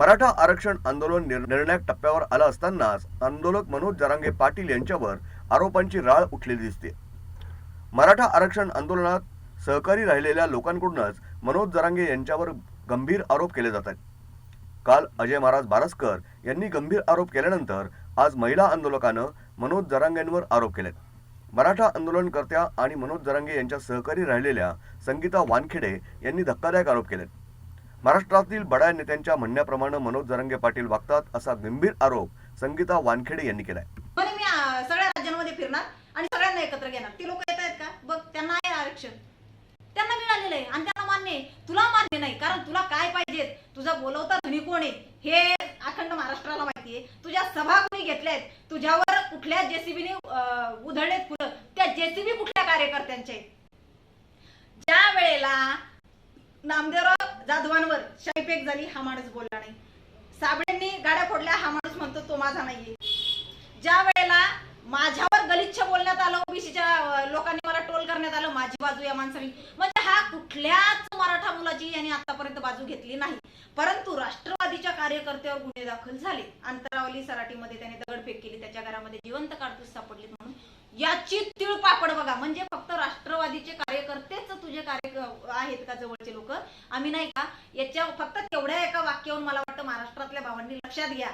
मराठा आरक्षण आंदोलन निर्णायक टप्प्यावर आलं असतानाच आंदोलक मनोज जरांगे पाटील यांच्यावर आरोपांची राळ उठलेली दिसते. मराठा आरक्षण आंदोलनात सहकारी राहिलेल्या लोकांकडूनच मनोज जरांगे यांच्यावर गंभीर आरोप केले जात आहेत काल अजय महाराज बारसकर यांनी गंभीर आरोप केल्यानंतर आज महिला आंदोलकानं मनोज जरांगेंवर आरोप केलेत. मराठा आंदोलनकर्त्या आणि मनोज जरांगे यांच्या सहकारी राहिलेल्या संगीता वानखेडे यांनी धक्कादायक आरोप केलेत. महाराष्ट्रातील बड्या नेत्यांच्या म्हणण्याप्रमाणे मनोज जरंगे पाटील वागतात असा गंभीर आरोप संगीता वानखेडे यांनी केलाय. मी सगळ्या राज्यांमध्ये फिरणार आणि सगळ्यांना एकत्र घेणार. ती लोक येत आहेत का? बघ त्यांना आहे आरक्षण. त्यांना मिळालेलं आहे आणि त्यांना मान्य आहे. तुला मान्य नाही कारण तुला काय पाहिजे? तुझा बोलवता धनी कोण आहे? हे अखंड महाराष्ट्राला माहिती आहे. तुझ्या सभा कोणी घेतल्या आहेत? तुझ्यावर कुठल्या जेसीबीने उधळलेत फुलं? त्या जेसीबी कुठल्या कार्यकर्त्यांचे ज्या वेळेला नामदेवराव जाधवांवर शाईपेक झाली हा माणूस बोलला नाही. साबळेंनी गाड्या फोडल्या हा माणूस म्हणतो तो माझा नाहीये. ज्या वेळेला माझ्यावर गलिच्छ बोलण्यात आलं ओबीसीच्या लोकांनी मला टोल करण्यात आलं माझी बाजू या माणसाने म्हणजे हा कुठल्याच मराठा मुलाची यांनी आतापर्यंत बाजू घेतली नाही. परंतु राष्ट्रवादीच्या कार्यकर्त्यावर गुन्हे दाखल झाले. अंतरावली सराटीमध्ये त्याने दगडफेक केली त्याच्या घरामध्ये जिवंत काडतूस सापडली म्हणून. याची तिळपापड बघा म्हणजे फक्त राष्ट्रवादीचे कार्यकर्तेच तुझे कार्य आहेत का जवळचे लोक? आम्ही नाही का? याच्या फक्त तेवढ्या एका वाक्यावरून मला वाटतं महाराष्ट्रातल्या भावांनी लक्षात घ्या.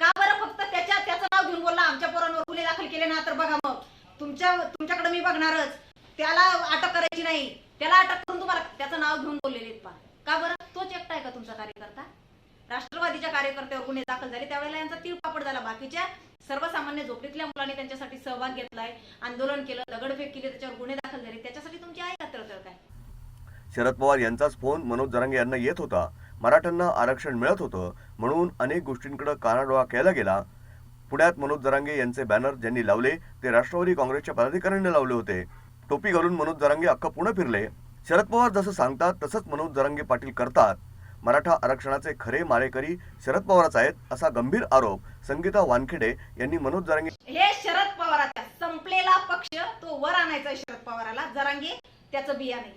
का बरं फक्त त्याच्या त्याचं नाव घेऊन बोलला? आमच्या पोरांवर गुन्हे दाखल केले ना तर बघा मग. तुमच्या तुमच्याकडे मी बघणारच. त्याला अटक करायची नाही. त्याला अटक करून तुम्हाला त्याचं नाव घेऊन बोललेले पा. का बरं? तोच एकटा आहे का तुमचा कार्यकर्ता? राष्ट्रवादीच्या कार्यकर्त्यावर गुन्हे दाखल झाले त्यावेळेला यांचा तीळपापड झाला. बाकीच्या सर्वसामान्य झोपडीतल्या मुलांनी त्यांच्यासाठी सहभाग घेतलाय आंदोलन केलं दगडफेक केली त्याच्यावर गुन्हे दाखल झाले. त्याच्यासाठी तुमची आहे काय? शरद पवार यांचाच फोन मनोज जरांगे यांना येत होता. मराठ्यांना आरक्षण मिळत होतं म्हणून अनेक गोष्टींकडे कानाडोळा केला गेला. पुण्यात मनोज जरांगे यांचे बॅनर ज्यांनी लावले ते राष्ट्रवादी काँग्रेसच्या पदाधिकाऱ्यांनी लावले होते. टोपी घालून मनोज जरांगे अख्खा पुणे फिरले. शरद पवार जसं सांगतात तसंच मनोज जरांगे पाटील करतात. मराठा आरक्षणाचे खरे मारेकरी शरद पवारच आहेत असा गंभीर आरोप संगीता वानखेडे यांनी मनोज जरांगे हे शरद पवाराचा संपलेला पक्ष तो वर आणायचा शरद पवाराला. जरांगे त्याचं बिया नाही.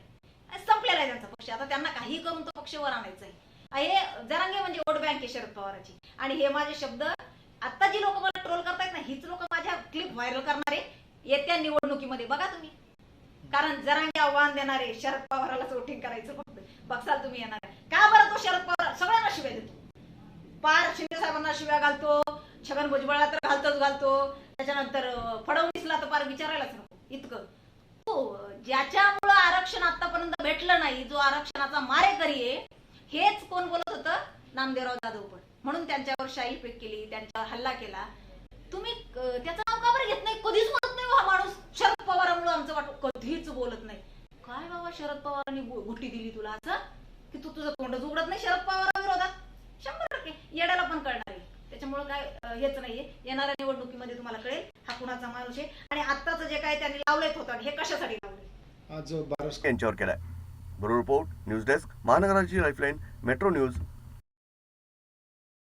संपलेला आहे त्यांचा पक्ष. आता त्यांना काही करून तो पक्ष वर आणायचा आहे. हे जरांगे म्हणजे वोट बँक आहे शरद पवाराची. आणि हे माझे शब्द आता जी लोक मला ट्रोल करतायत ना हीच लोक माझ्या क्लिप व्हायरल करणारे येत्या निवडणुकीमध्ये बघा तुम्ही. कारण जरांगे आव्हान देणारे शरद पवाराला वोटिंग करायचं फक्त. बघसाल तुम्ही येणार. का बरं तो शरद पवार? सगळ्यांना शिव्या देतो. पार शिंदे साहेबांना शिव्या घालतो. छगन भुजबळला तर घालतोच घालतो. त्याच्यानंतर फडणवीसला तर पार विचारायलाच नको. इतकं. हो ज्याच्या आरक्षण आतापर्यंत भेटलं नाही जो आरक्षणाचा मारेकरी आहे हेच कोण बोलत होतं? नामदेवराव जाधव पण. म्हणून त्यांच्यावर शाही केली त्यांच्यावर हल्ला केला. तुम्ही त्याचा त्याचं नाव का बरं घेत नाही? कधीच म्हणत नाही हो हा माणूस. शरद पवारामुळे आमचं वाटत. कधीच बोलत नाही. काय बाबा शरद पवारांनी गुट्टी दिली तुला असं? की तू तुझं तोंडच उघडत नाही शरद पवाराविरोधात शंभर टक्के. येड्याला पण कळणार आहे. त्याच्यामुळे काय हेच नाहीये. येणाऱ्या निवडणुकीमध्ये तुम्हाला कळेल हा कुणाचा माणूस आहे. आणि आत्ताचं जे काय त्यांनी लावलंय होतं हे कशासाठी लावलंय? यांच्यावर केलाय. ब्युरो रिपोर्ट न्यूज डेस्क महानगराची लाईफलाईन मेट्रो न्यूज